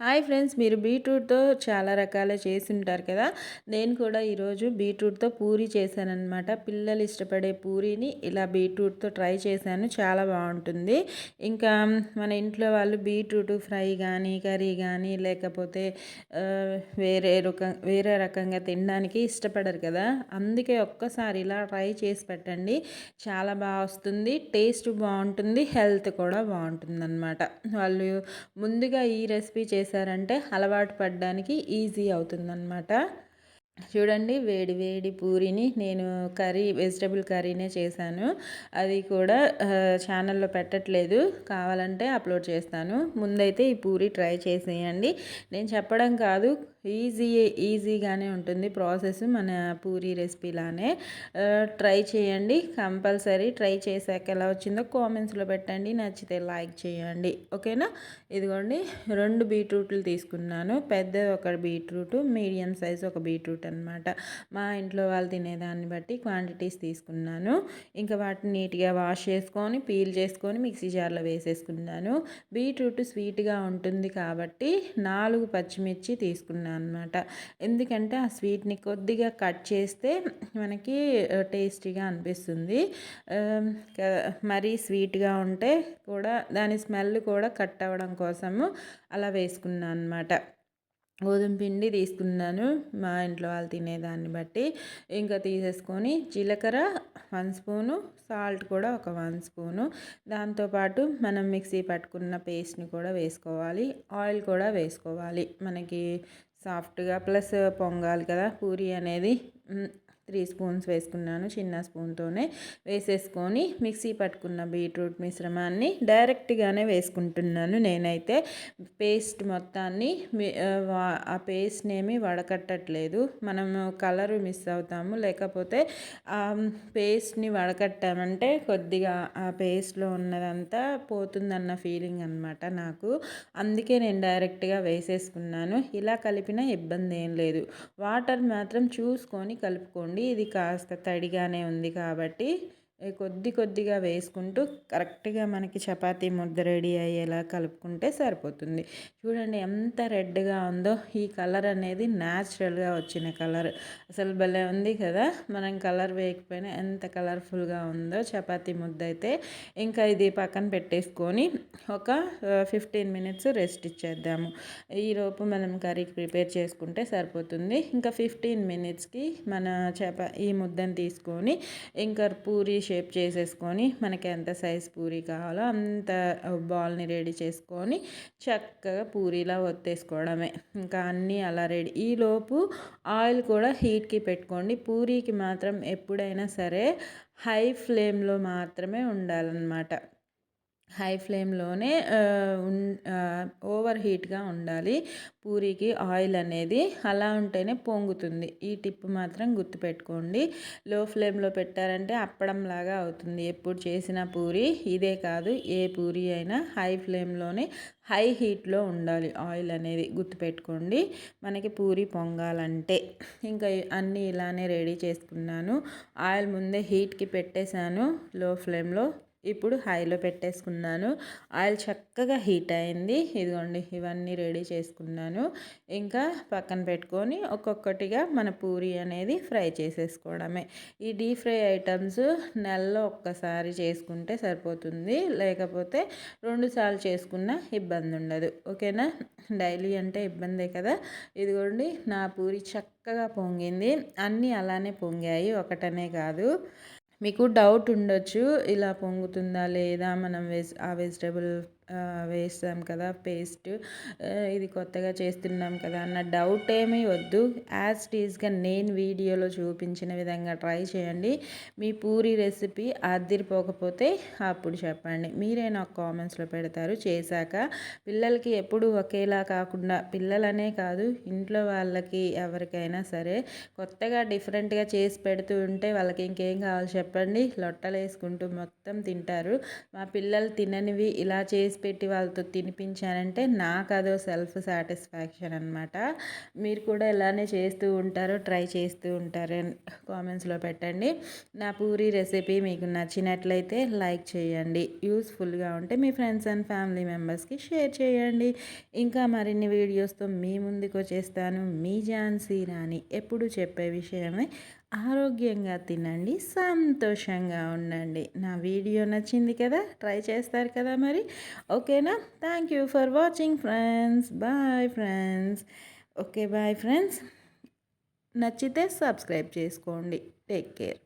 Hi friends మీరు బీట్రూట్తో చాలా రకాల చేసి ఉంటారు కదా? నేను కూడా ఈరోజు బీట్రూట్తో పూరి చేశానమాట పిల్లలు ఇష్టపడే పూరీని ఇలా బీట్రూట్తో ట్రై చేశాను. చాలా బాగుంటుంది. ఇంకా మన ఇంట్లో వాళ్ళు బీట్రూట్ ఫ్రై కానీ కర్రీ కానీ లేకపోతే వేరే రకం వేరే రకంగా తినడానికి ఇష్టపడరు కదా? అందుకే ఒక్కసారి ఇలా ట్రై చేసి పెట్టండి. చాలా బాగా వస్తుంది. టేస్ట్ బాగుంటుంది. హెల్త్ కూడా బాగుంటుంది అనమాట వాళ్ళు ముందుగా ఈ రెసిపీ చేసి చేశారంటే అలవాటు పడడానికి ఈజీ అవుతుందన్నమాట. చూడండి వేడి వేడి పూరిని నేను కర్రీ వెజిటబుల్ కర్రీనే చేశాను. అది కూడా ఛానల్లో పెట్టట్లేదు. కావాలంటే అప్లోడ్ చేస్తాను. ముందైతే ఈ పూరి ట్రై చేసేయండి. నేను చెప్పడం కాదు ఈజీ ఈజీగానే ఉంటుంది ప్రాసెస్ మన పూరి రెసిపీలానే. ట్రై చేయండి కంపల్సరీ ట్రై చేశాక ఎలా వచ్చిందో కామెంట్స్లో పెట్టండి నచ్చితే లైక్ చేయండి. ఓకేనా? ఇదిగోండి రెండు బీట్రూట్లు తీసుకున్నాను. పెద్ద ఒక బీట్రూట్ మీడియం సైజ్ ఒక బీట్రూట్ అనమాట మా ఇంట్లో వాళ్ళు తినేదాన్ని బట్టి క్వాంటిటీస్ తీసుకున్నాను. ఇంకా వాటిని నీట్గా వాష్ చేసుకొని పీల్ చేసుకొని మిక్సీ జార్లో వేసేసుకున్నాను. బీట్రూట్ స్వీట్గా ఉంటుంది కాబట్టి నాలుగు పచ్చిమిర్చి తీసుకున్నాను. అనమాట. ఎందుకంటే ఆ స్వీట్ని కొద్దిగా కట్ చేస్తే మనకి టేస్టీగా అనిపిస్తుంది. మరీ స్వీట్గా ఉంటే కూడా దాని స్మెల్ కూడా కట్ అవ్వడం కోసము అలా వేసుకున్నాను అనమాట. గోధుమ పిండి తీసుకున్నాను మా ఇంట్లో వాళ్ళు తినేదాన్ని బట్టి. ఇంకా తీసేసుకొని జీలకర్ర వన్ స్పూను సాల్ట్ కూడా ఒక వన్ స్పూను. దాంతోపాటు మనం మిక్సీ పట్టుకున్న పేస్ట్ని కూడా వేసుకోవాలి. ఆయిల్ కూడా వేసుకోవాలి. మనకి సాఫ్ట్గా ప్లస్ పొంగాలి కదా పూరి అనేది. త్రీ స్పూన్స్ వేసుకున్నాను చిన్న స్పూన్తోనే వేసేసుకొని మిక్సీ పట్టుకున్న బీట్రూట్ మిశ్రమాన్ని డైరెక్ట్గానే వేసుకుంటున్నాను నేనైతే. పేస్ట్ మొత్తాన్ని ఆ పేస్ట్ని ఏమి వడకట్టట్లేదు. మనము కలర్ మిస్ అవుతాము. లేకపోతే ఆ పేస్ట్ని వడకట్టామంటే కొద్దిగా ఆ పేస్ట్లో ఉన్నదంతా పోతుందన్న ఫీలింగ్ అనమాట నాకు. అందుకే నేను డైరెక్ట్గా వేసేసుకున్నాను. ఇలా కలిపిన ఇబ్బంది ఏం లేదు. వాటర్ మాత్రం చూసుకొని కలుపుకోండి. ఇది కాస్త తడిగానే ఉంది కాబట్టి కొద్ది కొద్దిగా వేసుకుంటూ కరెక్ట్గా మనకి చపాతీ ముద్ద రెడీ అయ్యేలా కలుపుకుంటే సరిపోతుంది. చూడండి ఎంత రెడ్గా ఉందో ఈ కలర్ అనేది న్యాచురల్గా వచ్చిన కలర్. అసలు భలే ఉంది కదా! మనం కలర్ వేయకపోయినా ఎంత కలర్ఫుల్గా ఉందో చపాతీ ముద్ద అయితే. ఇంకా ఇది పక్కన పెట్టేసుకొని ఒక ఫిఫ్టీన్ మినిట్స్ రెస్ట్ ఇచ్చేద్దాము. ఈలోపు మనం కర్రీ ప్రిపేర్ చేసుకుంటే సరిపోతుంది. ఇంకా ఫిఫ్టీన్ మినిట్స్కి మన చపా ఈ ముద్దని తీసుకొని ఇంకా పూరి షేప్ చేసేసుకొని మనకి ఎంత సైజ్ పూరి కావాలో అంత బాల్ని రెడీ చేసుకొని చక్కగా పూరీలా ఒత్తేసుకోవడమే. ఇంకా అన్నీ అలా రెడీ ఈలోపు ఆయిల్ కూడా హీట్కి పెట్టుకోండి. పూరీకి మాత్రం ఎప్పుడైనా సరే హై ఫ్లేమ్లో మాత్రమే ఉండాలన్నమాట. హై ఫ్లేమ్లోనే ఓవర్ హీట్గా ఉండాలి. పూరికి ఆయిల్ అనేది అలా ఉంటేనే పొంగుతుంది. ఈ టిప్ మాత్రం గుర్తుపెట్టుకోండి. లో ఫ్లేమ్లో పెట్టారంటే అప్పడంలాగా అవుతుంది. ఎప్పుడు చేసిన పూరి ఇదే కాదు. ఏ పూరి అయినా హై ఫ్లేమ్లోనే హై హీట్లో ఉండాలి ఆయిల్ అనేది గుర్తుపెట్టుకోండి. మనకి పూరి పొంగాలంటే. ఇంకా అన్నీ ఇలానే రెడీ చేసుకున్నాను. ఆయిల్ ముందే హీట్కి పెట్టేశాను. లో ఫ్లేమ్లో ఇప్పుడు హైలో పెట్టేసుకున్నాను. ఆయిల్ చక్కగా హీట్ అయింది. ఇదిగోండి ఇవన్నీ రెడీ చేసుకున్నాను. ఇంకా పక్కన పెట్టుకొని ఒక్కొక్కటిగా మన పూరి అనేది ఫ్రై చేసేసుకోవడమే. ఈ డీప్ ఫ్రై ఐటమ్స్ నెలలో ఒక్కసారి చేసుకుంటే సరిపోతుంది. లేకపోతే రెండుసార్లు చేసుకున్న ఇబ్బంది ఉండదు. ఓకేనా? డైలీ అంటే ఇబ్బందే కదా? ఇదిగోండి నా పూరి చక్కగా పొంగింది. అన్నీ అలానే పొంగాయి. ఒకటనే కాదు. మీకు డౌట్ ఉండొచ్చు ఇలా పొంగుతుందా లేదా మనం వేస్ ఆ వెజిటేబుల్ వేస్తాం కదా పేస్ట్ ఇది కొత్తగా చేస్తున్నాం కదా అన్న డౌట్ ఏమీ వద్దు. యాజ్ టీజ్గా నేను వీడియోలో చూపించిన విధంగా ట్రై చేయండి. మీ పూరి రెసిపీ అదిరిపోకపోతే అప్పుడు చెప్పండి. మీరే నాకు కామెంట్స్లో పెడతారు. చేశాక పిల్లలకి ఎప్పుడు ఒకేలా కాకుండా పిల్లలనే కాదు ఇంట్లో వాళ్ళకి ఎవరికైనా సరే కొత్తగా డిఫరెంట్గా చేసి పెడుతూ ఉంటే వాళ్ళకి ఇంకేం కావాలి చెప్పండి. లొట్టలు వేసుకుంటూ మొత్తం తింటారు. మా పిల్లలు తిననివి ఇలా చేసి పెట్టి వాళ్ళతో తినిపించానంటే నాకు అదో సెల్ఫ్ సాటిస్ఫాక్షన్ అనమాట మీరు కూడా ఇలానే చేస్తూ ఉంటారో ట్రై చేస్తూ ఉంటారు కామెంట్స్లో పెట్టండి. నా పూరి రెసిపీ మీకు నచ్చినట్లయితే లైక్ చేయండి. యూస్ఫుల్గా ఉంటే మీ ఫ్రెండ్స్ అండ్ ఫ్యామిలీ మెంబర్స్కి షేర్ చేయండి. ఇంకా మరిన్ని వీడియోస్తో మీ ముందుకు వచ్చేస్తాను. మీ ఝాన్సీ రాణి ఎప్పుడు చెప్పే విషయమే ఆరోగ్యంగా తినండి సంతోషంగా ఉండండి. నా వీడియో నచ్చింది కదా ట్రై చేస్తారు కదా మరి. ఓకేనా? Thank you for watching friends. Bye friends. Okay bye friends. నచ్చితే సబ్స్క్రైబ్ చేసుకోండి. Take care.